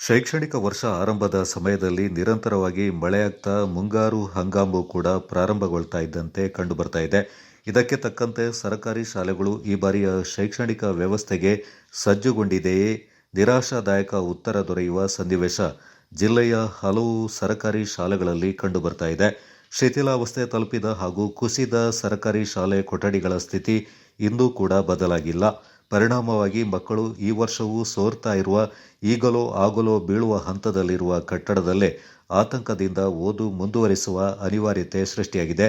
ಶೈಕ್ಷಣಿಕ ವರ್ಷ ಆರಂಭದ ಸಮಯದಲ್ಲಿ ನಿರಂತರವಾಗಿ ಮಳೆಯಾಗ್ತಾ ಮುಂಗಾರು ಹಂಗಾಮು ಕೂಡ ಪ್ರಾರಂಭಗೊಳ್ತಾ ಇದ್ದಂತೆ ಕಂಡುಬರ್ತಾ ಇದೆ. ಇದಕ್ಕೆ ತಕ್ಕಂತೆ ಸರ್ಕಾರಿ ಶಾಲೆಗಳು ಈ ಬಾರಿಯ ಶೈಕ್ಷಣಿಕ ವ್ಯವಸ್ಥೆಗೆ ಸಜ್ಜುಗೊಂಡಿದೆಯೇ? ನಿರಾಶಾದಾಯಕ ಉತ್ತರ ದೊರೆಯುವ ಸನ್ನಿವೇಶ. ಜಿಲ್ಲೆಯ ಹಲವು ಸರ್ಕಾರಿ ಶಾಲೆಗಳಲ್ಲಿ ಕಂಡುಬರ್ತಾ ಇದೆ. ಶಿಥಿಲಾವಸ್ಥೆ ತಲುಪಿದ ಹಾಗೂ ಕುಸಿದ ಸರ್ಕಾರಿ ಶಾಲೆ ಕೊಠಡಿಗಳ ಸ್ಥಿತಿ ಇಂದೂ ಕೂಡ ಬದಲಾಗಿಲ್ಲ. ಪರಿಣಾಮವಾಗಿ ಮಕ್ಕಳು ಈ ವರ್ಷವೂ ಸೋರ್ತಾ ಇರುವ ಈಗಲೋ ಆಗಲೋ ಬೀಳುವ ಹಂತದಲ್ಲಿರುವ ಕಟ್ಟಡದಲ್ಲೇ ಆತಂಕದಿಂದ ಓದು ಮುಂದುವರಿಸುವ ಅನಿವಾರ್ಯತೆ ಸೃಷ್ಟಿಯಾಗಿದೆ.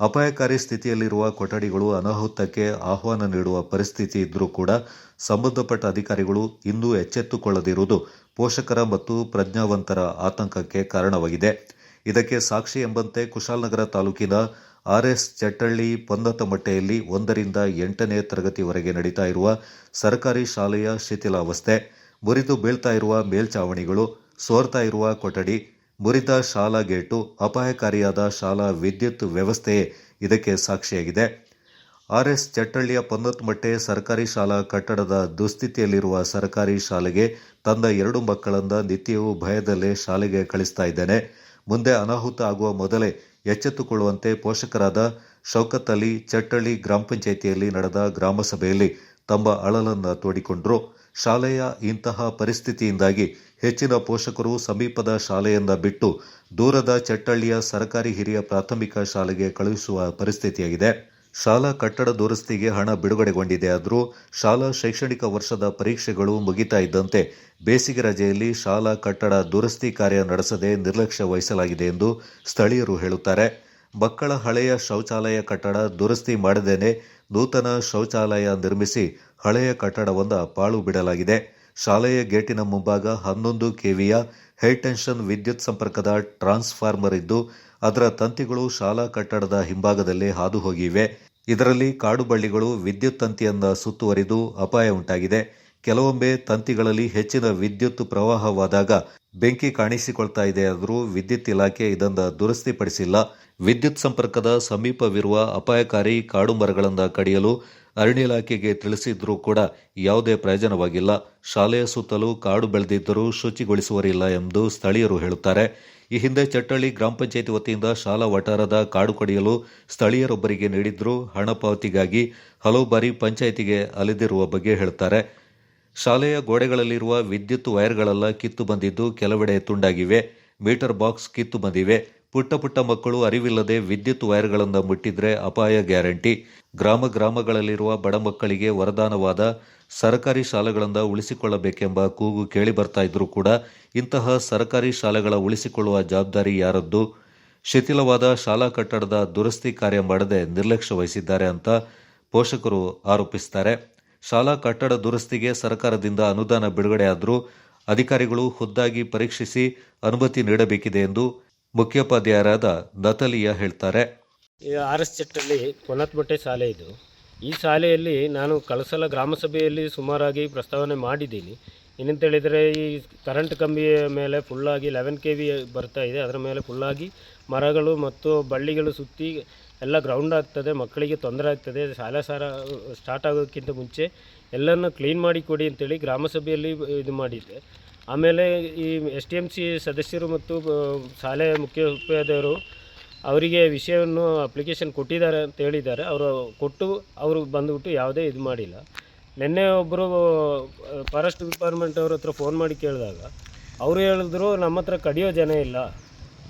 ಅಪಾಯಕಾರಿ ಸ್ಥಿತಿಯಲ್ಲಿರುವ ಕೊಠಡಿಗಳು ಅನಾಹುತಕ್ಕೆ ಆಹ್ವಾನ ನೀಡುವ ಪರಿಸ್ಥಿತಿ ಇದ್ದರೂ ಕೂಡ ಸಂಬಂಧಪಟ್ಟ ಅಧಿಕಾರಿಗಳು ಇನ್ನೂ ಎಚ್ಚೆತ್ತುಕೊಳ್ಳದಿರುವುದು ಪೋಷಕರ ಮತ್ತು ಪ್ರಜ್ಞಾವಂತರ ಆತಂಕಕ್ಕೆ ಕಾರಣವಾಗಿದೆ. ಇದಕ್ಕೆ ಸಾಕ್ಷಿ ಎಂಬಂತೆ ಕುಶಾಲನಗರ ತಾಲೂಕಿನ ಆರ್ಎಸ್ ಚಟ್ಟಳ್ಳಿ ಪೊಂದತಮಟ್ಟೆಯಲ್ಲಿ ಒಂದರಿಂದ ಎಂಟನೇ ತರಗತಿವರೆಗೆ ನಡೀತಾ ಇರುವ ಸರ್ಕಾರಿ ಶಾಲೆಯ ಶಿಥಿಲಾವಸ್ಥೆ. ಮುರಿದು ಬೀಳ್ತಾ ಇರುವ ಮೇಲ್ಚಾವಣಿಗಳು, ಸೋರ್ತಾ ಇರುವ ಕೊಠಡಿ, ಮುರಿದ ಶಾಲಾ ಗೇಟು, ಅಪಾಯಕಾರಿಯಾದ ಶಾಲಾ ವಿದ್ಯುತ್ ವ್ಯವಸ್ಥೆಯೇ ಇದಕ್ಕೆ ಸಾಕ್ಷಿಯಾಗಿದೆ. ಆರ್ಎಸ್ ಚಟ್ಟಳ್ಳಿಯ ಪೊನ್ನತ್ಮಟ್ಟೆ ಸರ್ಕಾರಿ ಶಾಲಾ ಕಟ್ಟಡದ ದುಸ್ಥಿತಿಯಲ್ಲಿರುವ ಸರ್ಕಾರಿ ಶಾಲೆಗೆ ತಂದ ಎರಡು ಮಕ್ಕಳನ್ನ ನಿತ್ಯವೂ ಭಯದಲ್ಲೇ ಶಾಲೆಗೆ ಕಳಿಸ್ತಾ ಇದ್ದೇನೆ. ಮುಂದೆ ಅನಾಹುತ ಆಗುವ ಮೊದಲೇ ಎಚ್ಚೆತ್ತುಕೊಳ್ಳುವಂತೆ ಪೋಷಕರಾದ ಶೌಕತ್ ಅಲಿ ಚಟ್ಟಳ್ಳಿ ಗ್ರಾಮ ಪಂಚಾಯಿತಿಯಲ್ಲಿ ನಡೆದ ಗ್ರಾಮ ಸಭೆಯಲ್ಲಿ ತಮ್ಮ ಅಳಲನ್ನು ತೋಡಿಕೊಂಡರು. ಶಾಲೆಯ ಇಂತಹ ಪರಿಸ್ಥಿತಿಯಿಂದಾಗಿ ಹೆಚ್ಚಿನ ಪೋಷಕರು ಸಮೀಪದ ಶಾಲೆಯನ್ನ ಬಿಟ್ಟು ದೂರದ ಚಟ್ಟಳ್ಳಿಯ ಸರ್ಕಾರಿ ಹಿರಿಯ ಪ್ರಾಥಮಿಕ ಶಾಲೆಗೆ ಕಳುಹಿಸುವ ಪರಿಸ್ಥಿತಿಯಾಗಿದೆ. ಶಾಲಾ ಕಟ್ಟಡ ದುರಸ್ತಿಗೆ ಹಣ ಬಿಡುಗಡೆಗೊಂಡಿದೆ ಆದರೂ ಶಾಲಾ ಶೈಕ್ಷಣಿಕ ವರ್ಷದ ಪರೀಕ್ಷೆಗಳು ಮುಗಿತಾ ಇದ್ದಂತೆ ಬೇಸಿಗೆ ರಜೆಯಲ್ಲಿ ಶಾಲಾ ಕಟ್ಟಡ ದುರಸ್ತಿ ಕಾರ್ಯ ನಡೆಸದೆ ನಿರ್ಲಕ್ಷ್ಯ ವಹಿಸಲಾಗಿದೆ ಎಂದು ಸ್ಥಳೀಯರು ಹೇಳುತ್ತಾರೆ. ಮಕ್ಕಳ ಹಳೆಯ ಶೌಚಾಲಯ ಕಟ್ಟಡ ದುರಸ್ತಿ ಮಾಡದೇನೆ ನೂತನ ಶೌಚಾಲಯ ನಿರ್ಮಿಸಿ ಹಳೆಯ ಕಟ್ಟಡವೊಂದ ಪಾಳು ಬಿಡಲಾಗಿದೆ. ಶಾಲೆಯ ಗೇಟಿನ ಮುಂಭಾಗ ಹನ್ನೊಂದು ಕೆವಿಯ ಹೈಟೆನ್ಷನ್ ವಿದ್ಯುತ್ ಸಂಪರ್ಕದ ಟ್ರಾನ್ಸ್ಫಾರ್ಮರ್ ಇದ್ದು ಅದರ ತಂತಿಗಳು ಶಾಲಾ ಕಟ್ಟಡದ ಹಿಂಭಾಗದಲ್ಲಿ ಹಾದು ಹೋಗಿವೆ ಇದರಲ್ಲಿ ಕಾಡು ಬಳ್ಳಿಗಳು, ವಿದ್ಯುತ್ ತಂತಿಯಿಂದ ಸುತ್ತುವರಿದು ಅಪಾಯ ಉಂಟಾಗಿದೆ. ಕೆಲವೊಮ್ಮೆ ತಂತಿಗಳಲ್ಲಿ ಹೆಚ್ಚಿನ ವಿದ್ಯುತ್ ಪ್ರವಾಹವಾದಾಗ ಬೆಂಕಿ ಕಾಣಿಸಿಕೊಳ್ತಾ ಇದೆ ಆದರೂ ವಿದ್ಯುತ್ ಇಲಾಖೆ ಇದನ್ನು ದುರಸ್ತಿಪಡಿಸಿಲ್ಲ. ವಿದ್ಯುತ್ ಸಂಪರ್ಕದ ಸಮೀಪವಿರುವ ಅಪಾಯಕಾರಿ ಕಾಡು ಮರಗಳನ್ನು ಕಡಿಯಲು ಅರಣ್ಯ ಇಲಾಖೆಗೆ ತಿಳಿಸಿದ್ರೂ ಕೂಡ ಯಾವುದೇ ಪ್ರಯೋಜನವಾಗಿಲ್ಲ. ಶಾಲೆಯ ಸುತ್ತಲೂ ಕಾಡು ಬೆಳೆದಿದ್ದರೂ ಶುಚಿಗೊಳಿಸುವರಿಲ್ಲ ಎಂದು ಸ್ಥಳೀಯರು ಹೇಳುತ್ತಾರೆ. ಈ ಹಿಂದೆ ಚಟ್ಟಳ್ಳಿ ಗ್ರಾಮ ಪಂಚಾಯಿತಿ ವತಿಯಿಂದ ಶಾಲಾ ವಠಾರದ ಕಾಡು ಕಡಿಯಲು ಸ್ಥಳೀಯರೊಬ್ಬರಿಗೆ ನೀಡಿದ್ರು ಹಣ ಪಾವತಿಗಾಗಿ ಹಲವು ಬಾರಿ ಪಂಚಾಯಿತಿಗೆ ಅಲೆದಿರುವ ಬಗ್ಗೆ ಹೇಳ್ತಾರೆ. ಶಾಲೆಯ ಗೋಡೆಗಳಲ್ಲಿರುವ ವಿದ್ಯುತ್ ವೈರ್ಗಳೆಲ್ಲ ಕಿತ್ತು ಬಂದಿದ್ದು ಕೆಲವೆಡೆ ತುಂಡಾಗಿವೆ. ಮೀಟರ್ ಬಾಕ್ಸ್ ಕಿತ್ತು ಬಂದಿವೆ. ಪುಟ್ಟ ಪುಟ್ಟ ಮಕ್ಕಳು ಅರಿವಿಲ್ಲದೆ ವಿದ್ಯುತ್ ವೈರ್ಗಳನ್ನು ಮುಟ್ಟಿದ್ರೆ ಅಪಾಯ ಗ್ಯಾರಂಟಿ. ಗ್ರಾಮ ಗ್ರಾಮಗಳಲ್ಲಿರುವ ಬಡ ಮಕ್ಕಳಿಗೆ ವರದಾನವಾದ ಸರ್ಕಾರಿ ಶಾಲೆಗಳನ್ನು ಉಳಿಸಿಕೊಳ್ಳಬೇಕೆಂಬ ಕೂಗು ಕೇಳಿ ಬರ್ತಾ ಇದ್ರೂ ಕೂಡ ಇಂತಹ ಸರ್ಕಾರಿ ಶಾಲೆಗಳ ಉಳಿಸಿಕೊಳ್ಳುವ ಜವಾಬ್ದಾರಿ ಯಾರದ್ದು? ಶಿಥಿಲವಾದ ಶಾಲಾ ಕಟ್ಟಡದ ದುರಸ್ತಿ ಕಾರ್ಯ ಮಾಡದೆ ನಿರ್ಲಕ್ಷ್ಯ ವಹಿಸಿದ್ದಾರೆ ಅಂತ ಪೋಷಕರು ಆರೋಪಿಸುತ್ತಾರೆ ಶಾಲಾ ಕಟ್ಟಡ ದುರಸ್ತಿಗೆ ಸರ್ಕಾರದಿಂದ ಅನುದಾನ ಬಿಡುಗಡೆಯಾದರೂ ಅಧಿಕಾರಿಗಳು ಖುದ್ದಾಗಿ ಪರೀಕ್ಷಿಸಿ ಅನುಮತಿ ನೀಡಬೇಕಿದೆ ಎಂದು ಮುಖ್ಯೋಪಾಧ್ಯಾಯರಾದ ದತಲಿಯ ಹೇಳ್ತಾರೆ. ಆರ್ ಎಸ್ ಚೆಟ್ಟಲ್ಲಿ ಕೊನತ್ಮಟ್ಟೆ ಶಾಲೆ ಇದು. ಈ ಶಾಲೆಯಲ್ಲಿ ನಾನು ಕಳಸಲ ಗ್ರಾಮಸಭೆಯಲ್ಲಿ ಸುಮಾರಾಗಿ ಪ್ರಸ್ತಾವನೆ ಮಾಡಿದ್ದೀನಿ. ಏನಂತ ಹೇಳಿದರೆ ಈ ಕರೆಂಟ್ ಕಂಬಿಯ ಮೇಲೆ ಫುಲ್ಲಾಗಿ ಲೆವೆನ್ ಕೆ ವಿ ಬರ್ತಾ ಇದೆ. ಅದರ ಮೇಲೆ ಫುಲ್ಲಾಗಿ ಮರಗಳು ಮತ್ತು ಬಳ್ಳಿಗಳು ಸುತ್ತಿ ಎಲ್ಲ ಗ್ರೌಂಡ್ ಆಗ್ತದೆ, ಮಕ್ಕಳಿಗೆ ತೊಂದರೆ ಆಗ್ತದೆ, ಶಾಲಾ ಸಾರ ಸ್ಟಾರ್ಟ್ ಆಗೋಕ್ಕಿಂತ ಮುಂಚೆ ಎಲ್ಲನೂ ಕ್ಲೀನ್ ಮಾಡಿ ಕೊಡಿ ಅಂತೇಳಿ ಗ್ರಾಮಸಭೆಯಲ್ಲಿ ಇದು ಮಾಡಿದ್ದೆ. ಆಮೇಲೆ ಈ ಎಸ್ ಟಿ ಎಂ ಸಿ ಸದಸ್ಯರು ಮತ್ತು ಶಾಲೆ ಶಾಲೆಯ ಮುಖ್ಯೋಪಾಧ್ಯಾಯರು ಅವರಿಗೆ ವಿಷಯವನ್ನು ಅಪ್ಲಿಕೇಶನ್ ಕೊಟ್ಟಿದ್ದಾರೆ ಅಂತ ಹೇಳಿದ್ದಾರೆ. ಅವರು ಕೊಟ್ಟು ಅವರು ಬಂದುಬಿಟ್ಟು ಯಾವುದೇ ಇದು ಮಾಡಿಲ್ಲ. ನಿನ್ನೆ ಒಬ್ಬರು ಫಾರೆಸ್ಟ್ ಡಿಪಾರ್ಟ್ಮೆಂಟ್ ಅವ್ರ ಹತ್ರ ಫೋನ್ ಮಾಡಿ ಕೇಳಿದಾಗ, ಅವರು ಹೇಳಿದ್ರು, ನಮ್ಮ ಹತ್ರ ಕಡಿಯೋ ಜನ ಇಲ್ಲ.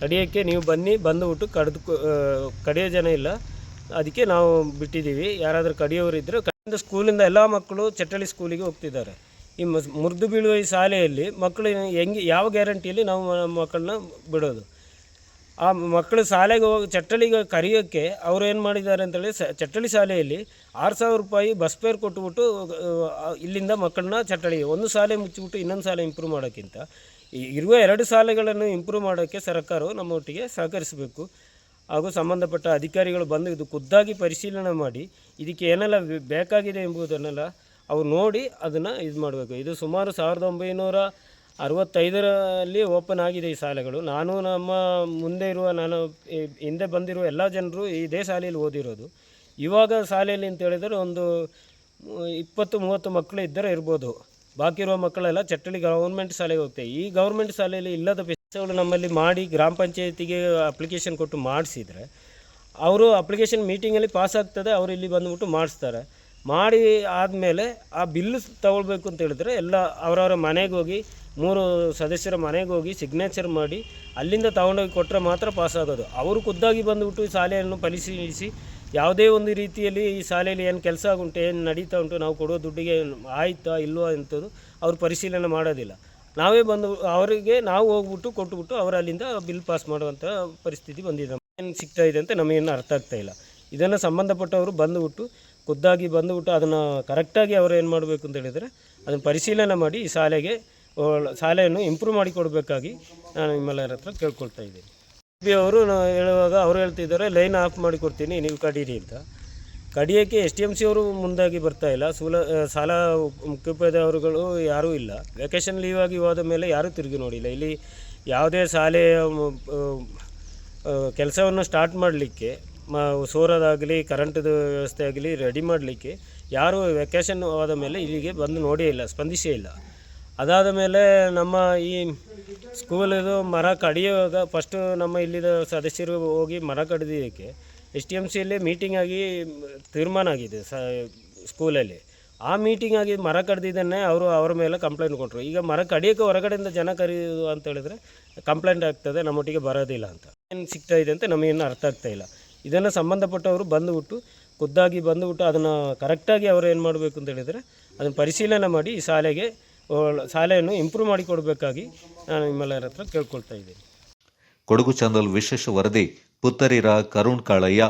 ಕಡಿಯೋಕ್ಕೆ ನೀವು ಬನ್ನಿ, ಬಂದುಬಿಟ್ಟು ಕಡ್ದು ಕಡಿಯೋ ಜನ ಇಲ್ಲ. ಅದಕ್ಕೆ ನಾವು ಬಿಟ್ಟಿದ್ದೀವಿ. ಯಾರಾದರೂ ಕಡಿಯೋರು ಇದ್ದರೆ ಸ್ಕೂಲಿಂದ ಎಲ್ಲ ಮಕ್ಕಳು, ಚಟ್ಟಳ್ಳಿ ಸ್ಕೂಲಿಗೆ ಹೋಗ್ತಿದ್ದಾರೆ. ಈ ಮುರಿದು ಬೀಳುವ ಈ ಶಾಲೆಯಲ್ಲಿ ಮಕ್ಕಳು ಹೆಂಗೆ, ಯಾವ ಗ್ಯಾರಂಟಿಯಲ್ಲಿ ನಾವು ನಮ್ಮ ಮಕ್ಕಳನ್ನ ಬಿಡೋದು? ಆ ಮಕ್ಕಳು ಶಾಲೆಗೆ ಹೋಗಿ, ಚಟ್ಟಳಿಗೆ ಕರೆಯೋಕ್ಕೆ ಅವ್ರು ಏನು ಮಾಡಿದ್ದಾರೆ ಅಂತೇಳಿ ಸ, ಚಟ್ಟಳಿ ಶಾಲೆಯಲ್ಲಿ ಆರು ಸಾವಿರ ರೂಪಾಯಿ ಬಸ್ ಫೇರ್ ಕೊಟ್ಟುಬಿಟ್ಟು ಇಲ್ಲಿಂದ ಮಕ್ಕಳನ್ನ ಚಟ್ಟಳಿಗೆ, ಒಂದು ಶಾಲೆ ಮುಚ್ಚಿಬಿಟ್ಟು ಇನ್ನೊಂದು ಶಾಲೆ ಇಂಪ್ರೂವ್ ಮಾಡೋಕ್ಕಿಂತ ಇರುವ ಎರಡು ಶಾಲೆಗಳನ್ನು ಇಂಪ್ರೂವ್ ಮಾಡೋಕ್ಕೆ ಸರ್ಕಾರವು ನಮ್ಮೊಟ್ಟಿಗೆ ಸಹಕರಿಸಬೇಕು. ಹಾಗೂ ಸಂಬಂಧಪಟ್ಟ ಅಧಿಕಾರಿಗಳು ಬಂದು ಇದು ಖುದ್ದಾಗಿ ಪರಿಶೀಲನೆ ಮಾಡಿ, ಇದಕ್ಕೆ ಏನೆಲ್ಲ ಬೇಕಾಗಿದೆ ಎಂಬುದನ್ನೆಲ್ಲ ಅವ್ರು ನೋಡಿ ಅದನ್ನು ಇದು ಮಾಡಬೇಕು. ಇದು ಸುಮಾರು ಸಾವಿರದ ಒಂಬೈನೂರ ಅರವತ್ತೈದರಲ್ಲಿ ಓಪನ್ ಆಗಿದೆ ಈ ಶಾಲೆಗಳು. ನಾನು ನಮ್ಮ ಮುಂದೆ ಇರುವ, ನಾನು ಹಿಂದೆ ಬಂದಿರುವ ಎಲ್ಲ ಜನರು ಇದೇ ಶಾಲೆಯಲ್ಲಿ ಓದಿರೋದು. ಇವಾಗ ಶಾಲೆಯಲ್ಲಿ ಅಂತ ಹೇಳಿದರೆ ಒಂದು ಇಪ್ಪತ್ತು, ಮೂವತ್ತು ಮಕ್ಕಳು ಇದ್ದರೆ ಇರ್ಬೋದು. ಬಾಕಿ ಇರುವ ಮಕ್ಕಳೆಲ್ಲ ಚಟ್ಟಳಿ ಗೌರ್ಮೆಂಟ್ ಶಾಲೆಗೆ ಹೋಗ್ತೇವೆ. ಈ ಗೌರ್ಮೆಂಟ್ ಶಾಲೆಯಲ್ಲಿ ಇಲ್ಲದ ವ್ಯವಸ್ಥೆಗಳು ನಮ್ಮಲ್ಲಿ ಮಾಡಿ ಗ್ರಾಮ ಪಂಚಾಯತಿಗೆ ಅಪ್ಲಿಕೇಶನ್ ಕೊಟ್ಟು ಮಾಡಿಸಿದರೆ, ಅವರು ಅಪ್ಲಿಕೇಶನ್ ಮೀಟಿಂಗಲ್ಲಿ ಪಾಸ್ ಆಗ್ತದೆ, ಅವರು ಇಲ್ಲಿ ಬಂದುಬಿಟ್ಟು ಮಾಡಿಸ್ತಾರೆ. ಮಾಡಿ ಆದಮೇಲೆ ಆ ಬಿಲ್ಲು ತಗೊಳ್ಬೇಕು ಅಂತ ಹೇಳಿದ್ರೆ ಎಲ್ಲ ಅವರವರ ಮನೆಗೆ ಹೋಗಿ, ಮೂರು ಸದಸ್ಯರ ಮನೆಗೆ ಹೋಗಿ ಸಿಗ್ನೇಚರ್ ಮಾಡಿ ಅಲ್ಲಿಂದ ತಗೊಂಡೋಗಿ ಕೊಟ್ಟರೆ ಮಾತ್ರ ಪಾಸ್ ಆಗೋದು. ಅವರು ಖುದ್ದಾಗಿ ಬಂದುಬಿಟ್ಟು ಈ ಶಾಲೆಯನ್ನು ಪರಿಶೀಲಿಸಿ, ಯಾವುದೇ ಒಂದು ರೀತಿಯಲ್ಲಿ ಈ ಶಾಲೆಯಲ್ಲಿ ಏನು ಕೆಲಸ ಉಂಟು, ಏನು ನಡೀತಾ ಉಂಟು, ನಾವು ಕೊಡೋ ದುಡ್ಡಿಗೆ ಆಯಿತಾ ಇಲ್ವಾ ಅಂತದ್ದು ಅವ್ರು ಪರಿಶೀಲನೆ ಮಾಡೋದಿಲ್ಲ. ನಾವೇ ಬಂದು ಅವರಿಗೆ ನಾವು ಹೋಗ್ಬಿಟ್ಟು ಕೊಟ್ಟುಬಿಟ್ಟು ಅವರು ಅಲ್ಲಿಂದ ಬಿಲ್ ಪಾಸ್ ಮಾಡುವಂಥ ಪರಿಸ್ಥಿತಿ ಬಂದಿದೆ. ಏನು ಸಿಗ್ತಾ ಇದೆ ಅಂತ ನಮಗೇನು ಅರ್ಥ ಆಗ್ತಾ ಇಲ್ಲ. ಇದನ್ನು ಸಂಬಂಧಪಟ್ಟವರು ಬಂದುಬಿಟ್ಟು ಖುದ್ದಾಗಿ ಬಂದುಬಿಟ್ಟು ಅದನ್ನು ಕರೆಕ್ಟಾಗಿ ಅವರು ಏನು ಮಾಡಬೇಕು ಅಂತ ಹೇಳಿದರೆ ಅದನ್ನು ಪರಿಶೀಲನೆ ಮಾಡಿ ಈ ಶಾಲೆಗೆ ಶಾಲೆಯನ್ನು ಇಂಪ್ರೂವ್ ಮಾಡಿ ಕೊಡಬೇಕಾಗಿ ನಾನು ನಿಮ್ಮೆಲ್ಲರ ಹತ್ರ ಕೇಳ್ಕೊಳ್ತಾ ಇದ್ದೀನಿ. ಬಿ ಅವರು ಹೇಳುವಾಗ ಅವರು ಹೇಳ್ತಿದ್ದಾರೆ, ಲೈನ್ ಆಫ್ ಮಾಡಿ ಕೊಡ್ತೀನಿ, ನೀವು ಕಡೀರಿ ಅಂತ. ಕಡಿಯೋಕ್ಕೆ ಎಸ್ ಟಿ ಎಂ ಸಿ ಅವರು ಮುಂದಾಗಿ ಬರ್ತಾ ಇಲ್ಲ. ಸೂಲ ಸಾಲ ಮುಖ್ಯೋಪಾಧ್ಯಾಯರುಗಳು ಯಾರೂ ಇಲ್ಲ. ವೆಕೇಷನ್ ಲೀವ್ ಆಗಿ ಹೋದ ಮೇಲೆ ಯಾರೂ ತಿರುಗಿ ನೋಡಿಲ್ಲ. ಇಲ್ಲಿ ಯಾವುದೇ ಶಾಲೆಯ ಕೆಲಸವನ್ನು ಸ್ಟಾರ್ಟ್ ಮಾಡಲಿಕ್ಕೆ ಮ, ಸೋರೋದಾಗಲಿ ಕರೆಂಟ್ದು ವ್ಯವಸ್ಥೆ ಆಗಲಿ ರೆಡಿ ಮಾಡಲಿಕ್ಕೆ ಯಾರೂ ವೆಕೇಷನ್ ಆದ ಮೇಲೆ ಇಲ್ಲಿಗೆ ಬಂದು ನೋಡೇ ಇಲ್ಲ, ಸ್ಪಂದಿಸೇ ಇಲ್ಲ. ಅದಾದ ಮೇಲೆ ನಮ್ಮ ಈ ಸ್ಕೂಲಿದು ಮರ ಕಡಿಯುವಾಗ ಫಸ್ಟು ನಮ್ಮ ಇಲ್ಲಿದ ಸದಸ್ಯರು ಹೋಗಿ ಮರ ಕಡಿದಿದ್ದಕ್ಕೆ ಎಸ್ ಟಿ ಎಂ ಸಿಯಲ್ಲಿ ಮೀಟಿಂಗ್ ಆಗಿ ತೀರ್ಮಾನ ಆಗಿದೆ ಸ ಸ್ಕೂಲಲ್ಲಿ ಆ ಮೀಟಿಂಗ್ ಆಗಿ ಮರ ಕಡ್ದಿದ್ದನ್ನೇ ಅವರು ಅವರ ಮೇಲೆ ಕಂಪ್ಲೇಂಟ್ ಕೊಟ್ಟರು ಈಗ ಮರ ಕಡಿಯೋಕ್ಕೆ ಹೊರಗಡೆಯಿಂದ ಜನ ಕರೆಯೋದು ಅಂತ ಹೇಳಿದ್ರೆ ಕಂಪ್ಲೇಂಟ್ ಆಗ್ತದೆ, ನಮ್ಮೊಟ್ಟಿಗೆ ಬರೋದಿಲ್ಲ ಅಂತ. ಏನು ಸಿಗ್ತಾ ಇದೆ ಅಂತ ನಮಗೇನು ಅರ್ಥ ಆಗ್ತಾ ಇದನ್ನು ಸಂಬಂಧಪಟ್ಟವರು ಬಂದುಬಿಟ್ಟು, ಖುದ್ದಾಗಿ ಬಂದುಬಿಟ್ಟು ಅದನ್ನು ಕರೆಕ್ಟಾಗಿ ಅವರು ಏನು ಮಾಡಬೇಕು ಅಂತ ಹೇಳಿದರೆ, ಅದನ್ನು ಪರಿಶೀಲನೆ ಮಾಡಿ ಈ ಶಾಲೆಗೆ ಶಾಲೆಯನ್ನು ಇಂಪ್ರೂವ್ ಮಾಡಿ ಕೊಡಬೇಕಾಗಿ ನಾನು ನಿಮ್ಮೆಲ್ಲರ ಹತ್ರ ಕೇಳ್ಕೊಳ್ತಾ ಇದ್ದೀನಿ. ಕೊಡಗು ಚಾನಲ್ ವಿಶೇಷ ವರದಿ ಪುತ್ತರಿರ ಕರುಣ್ ಕಾಳಯ್ಯ.